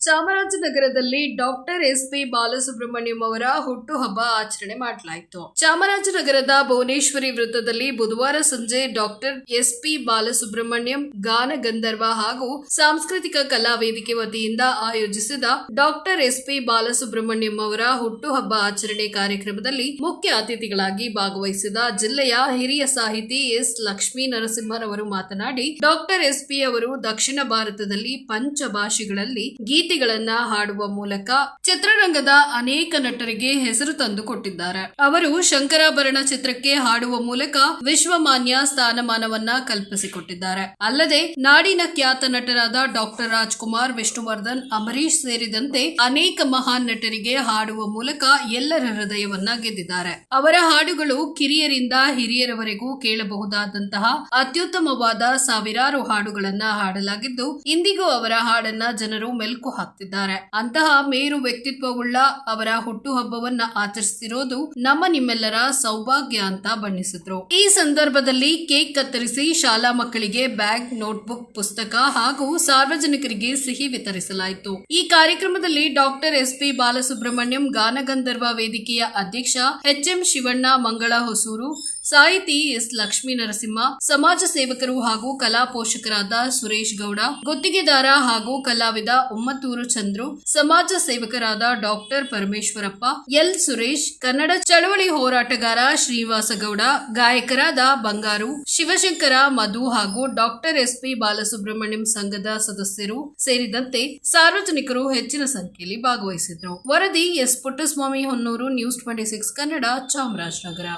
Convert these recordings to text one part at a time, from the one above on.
ಚಾಮರಾಜನಗರದಲ್ಲಿ doctor S P Balasubrahmanyam ಅವರ ಹುಟ್ಟುಹಬ್ಬ ಆಚರಣೆ ಮಾಡಲಾಯಿತು. ಚಾಮರಾಜನಗರದ ಭುವನೇಶ್ವರಿ ವೃತ್ತದಲ್ಲಿ ಬುಧವಾರ ಸಂಜೆ ಡಾಕ್ಟರ್ ಎಸ್ ಪಿ ಬಾಲಸುಬ್ರಹ್ಮಣ್ಯಂ ಗಾನ ಗಂಧರ್ವ ಹಾಗೂ ಸಾಂಸ್ಕೃತಿಕ ಕಲಾ ವೇದಿಕೆ ವತಿಯಿಂದ ಆಯೋಜಿಸಿದ ಡಾಕ್ಟರ್ ಎಸ್ ಪಿ ಬಾಲಸುಬ್ರಹ್ಮಣ್ಯಂ ಅವರ ಹುಟ್ಟುಹಬ್ಬ ಆಚರಣೆ ಕಾರ್ಯಕ್ರಮದಲ್ಲಿ ಮುಖ್ಯ ಅತಿಥಿಗಳಾಗಿ ಭಾಗವಹಿಸಿದ ಜಿಲ್ಲೆಯ ಹಿರಿಯ ಸಾಹಿತಿ ಎಸ್ ಲಕ್ಷ್ಮೀ ನರಸಿಂಹರವರು ಮಾತನಾಡಿ, ಡಾಕ್ಟರ್ ಎಸ್ ಪಿ ಅವರು ದಕ್ಷಿಣ ಭಾರತದಲ್ಲಿ ಪಂಚ ಭಾಷೆಗಳಲ್ಲಿ ಗೀತೆಗಳನ್ನ ಹಾಡುವ ಮೂಲಕ ಚಿತ್ರರಂಗದ ಅನೇಕ ನಟರಿಗೆ ಹೆಸರು ತಂದು ಕೊಟ್ಟಿದ್ದಾರೆ. ಅವರು ಶಂಕರಾಭರಣ ಚಿತ್ರಕ್ಕೆ ಹಾಡುವ ಮೂಲಕ ವಿಶ್ವಮಾನ್ಯ ಸ್ಥಾನಮಾನವನ್ನ ಕಲ್ಪಿಸಿಕೊಟ್ಟಿದ್ದಾರೆ. ಅಲ್ಲದೆ ನಾಡಿನ ಖ್ಯಾತ ನಟರಾದ ಡಾಕ್ಟರ್ ರಾಜ್ಕುಮಾರ್, ವಿಷ್ಣುವರ್ಧನ್ ಅಂಬರೀಶ್ ಸೇರಿದಂತೆ ಅನೇಕ ಮಹಾನ್ ನಟರಿಗೆ ಹಾಡುವ ಮೂಲಕ ಎಲ್ಲರ ಹೃದಯವನ್ನ ಗೆದ್ದಿದ್ದಾರೆ. ಅವರ ಹಾಡುಗಳು ಕಿರಿಯರಿಂದ ಹಿರಿಯರವರೆಗೂ ಕೇಳಬಹುದಾದಂತಹ ಅತ್ಯುತ್ತಮವಾದ ಸಾವಿರಾರು ಹಾಡುಗಳನ್ನ ಹಾಡಲಾಗಿದ್ದು, ಇಂದಿಗೂ ಅವರ ಹಾಡನ್ನ ಜನರು ಮೆಲುಕು ಹಾಕ್ತಿದ್ದಾರೆ. ಅಂತಹ ಮೇರು ವ್ಯಕ್ತಿತ್ವವುಳ್ಳ ಅವರ ಹುಟ್ಟುಹಬ್ಬವನ್ನ ಆಚರಿಸುತ್ತಿರೋದು ನಮ್ಮ ನಿಮ್ಮೆಲ್ಲರ ಸೌಭಾಗ್ಯ ಅಂತ ಬಣ್ಣಿಸಿದ್ರು. ಈ ಸಂದರ್ಭದಲ್ಲಿ ಕೇಕ್ ಕತ್ತರಿಸಿ ಶಾಲಾ ಮಕ್ಕಳಿಗೆ ಬ್ಯಾಗ್, ನೋಟ್ಬುಕ್, ಪುಸ್ತಕ ಹಾಗೂ ಸಾರ್ವಜನಿಕರಿಗೆ ಸಿಹಿ ವಿತರಿಸಲಾಯಿತು. ಈ ಕಾರ್ಯಕ್ರಮದಲ್ಲಿ ಡಾಕ್ಟರ್ ಎಸ್. ಪಿ. ಬಾಲಸುಬ್ರಹ್ಮಣ್ಯಂ ಗಾನಗಂಧರ್ವ ವೇದಿಕೆಯ ಅಧ್ಯಕ್ಷ ಎಚ್. ಎಂ. ಶಿವಣ್ಣ ಮಂಗಳ ಹೊಸೂರು ಸಾಹಿತಿ ಎಸ್ ಲಕ್ಷ್ಮೀ ನರಸಿಂಹ, ಸಮಾಜ ಸೇವಕರು ಹಾಗೂ ಕಲಾ ಪೋಷಕರಾದ ಸುರೇಶ್ ಗೌಡ, ಗುತ್ತಿಗೆದಾರ ಹಾಗೂ ಕಲಾವಿದ ಉಮ್ಮತ್ತೂರು ಚಂದ್ರು, ಸಮಾಜ ಸೇವಕರಾದ ಡಾಕ್ಟರ್ ಪರಮೇಶ್ವರಪ್ಪ, ಎಲ್ ಸುರೇಶ್, ಕನ್ನಡ ಚಳವಳಿ ಹೋರಾಟಗಾರ ಶ್ರೀನಿವಾಸ ಗೌಡ ಗಾಯಕರಾದ ಬಂಗಾರು, ಶಿವಶಂಕರ ಮಧು ಹಾಗೂ ಡಾಕ್ಟರ್ ಎಸ್ ಪಿ ಬಾಲಸುಬ್ರಹ್ಮಣ್ಯಂ ಸಂಘದ ಸದಸ್ಯರು ಸೇರಿದಂತೆ ಸಾರ್ವಜನಿಕರು ಹೆಚ್ಚಿನ ಸಂಖ್ಯೆಯಲ್ಲಿ ಭಾಗವಹಿಸಿದ್ರು ವರದಿ S Puttaswamy Honnur, news twenty six Kannada, Chamarajanagar.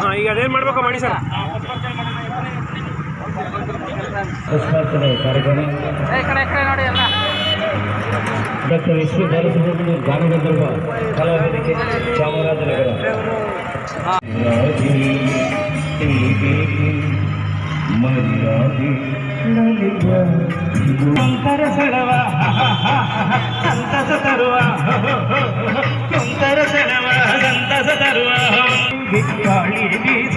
ಹಾಂ ಈಗ ಅದೇನು ಮಾಡ್ಬೇಕು ಮಾಡಿ ಸರ್? ಪುಷ್ಪಾರ್ಚನೆ ಕಾರ್ಯಕ್ರಮ ಈ ಕಡೆ ಈ ಕಡೆ ನೋಡಿ ಎಲ್ಲ ಡಾಕ್ಟರ್ ಎಸ್ ಪಿ ಬಾಲಸುಬ್ರಹ್ಮಣ್ಯ ಗಾನಗಂಧರ್ವ ಕಲಾ ವೇದಿಕೆ ಚಾಮರಾಜನಗರ ರಾಧೆ ಹೀಗೆ ಮರ್ಯಾದೆ ನಲಿವ ಸಂತರ ಸೆಳವ ಸಂತಸ ತರುವ ಸಂತರ ಸೆಳವ ಸಂತಸ ತರುವ ಗಾಳಿ ಬೀಜಾವೆ